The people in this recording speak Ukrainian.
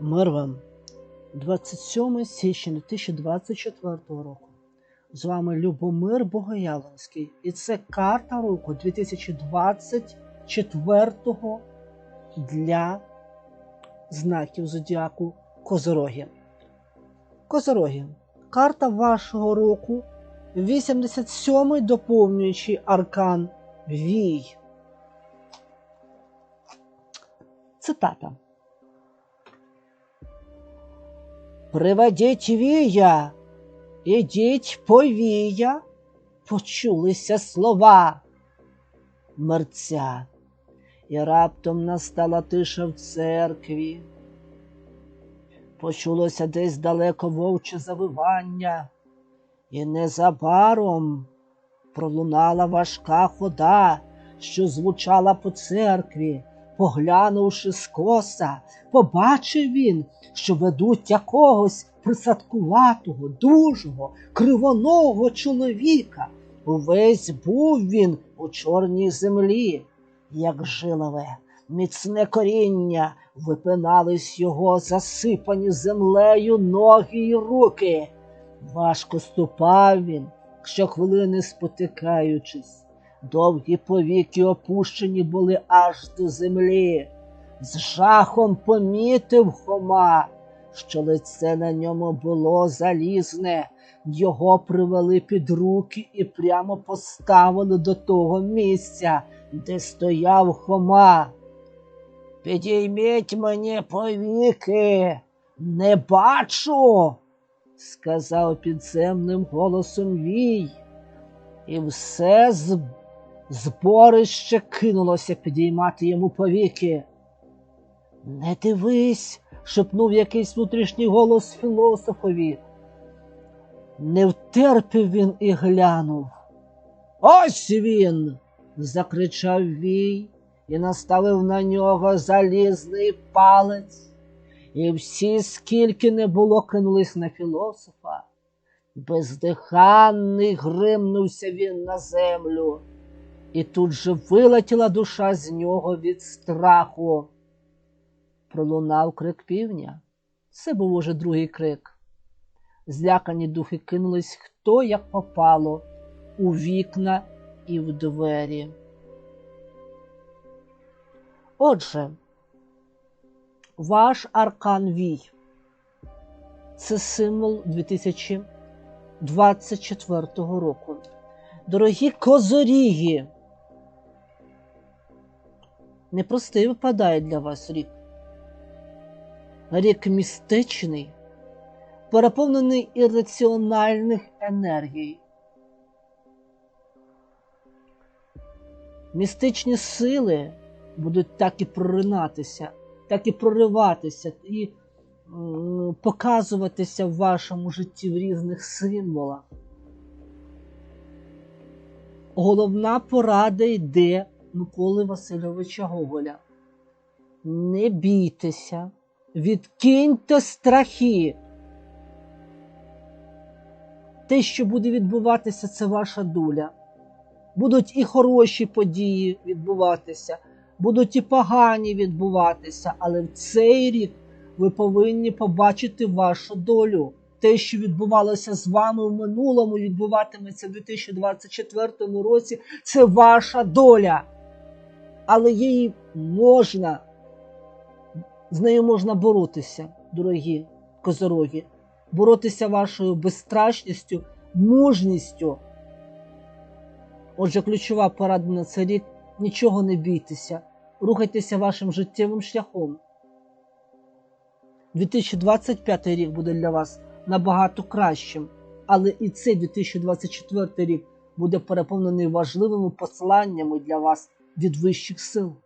Мир вам 27 січня 2024 року. З вами Любомир Богоявленський. І це карта року 2024 для знаків зодіаку Козороги. Козороги. Карта вашого року 87-й доповнюючий аркан Вій. Цитата. Приведіть вія, ідіть повія, почулися слова. Мерця, і раптом настала тиша в церкві. Почулося десь далеко вовче завивання, і незабаром пролунала важка хода, що звучала по церкві. Поглянувши скоса, побачив він, що ведуть якогось присадкуватого, дужого, кривоного чоловіка. Увесь був він у чорній землі, як жилове, міцне коріння, випинались його засипані землею ноги й руки. Важко ступав він, щохвилини спотикаючись. Довгі повіки опущені були аж до землі. З жахом помітив Хома, що лице на ньому було залізне. Його привели під руки і прямо поставили до того місця, де стояв Хома. Підійміть мені повіки, не бачу, сказав підземним голосом Вій. І все з Зборище кинулося підіймати йому повіки. Не дивись, шепнув якийсь внутрішній голос філософові. Не втерпів він і глянув. Ось він. закричав Вій і наставив на нього залізний палець. І всі, скільки не було, кинулись на філософа. Бездиханний гримнувся він на землю. І тут же вилетіла душа з нього від страху. Пролунав крик півня. Це був уже другий крик. Злякані духи кинулись хто як попало у вікна і в двері. Отже, ваш аркан Вій це символ 2024 року. Дорогі козоріги! Непростий випадає для вас рік. Рік містичний, переповнений ірраціональних енергій. Містичні сили будуть так і проринатися, так і прориватися, і показуватися в вашому житті в різних символах. Головна порада йде Миколи Васильовича Гоголя. Не бійтеся, відкиньте страхи. Те, що буде відбуватися, це ваша доля. Будуть і хороші події відбуватися, будуть і погані відбуватися, але в цей рік ви повинні побачити вашу долю. Те, що відбувалося з вами в минулому, відбуватиметься в 2024 році, це ваша доля але її можна, з нею можна боротися, дорогі козороги, боротися вашою безстрашністю, мужністю. Отже, ключова порада на цей рік нічого не бійтеся, рухайтеся вашим життєвим шляхом. 2025 рік буде для вас набагато кращим, але і цей 2024 рік буде переповнений важливими посланнями для вас від вищих сил.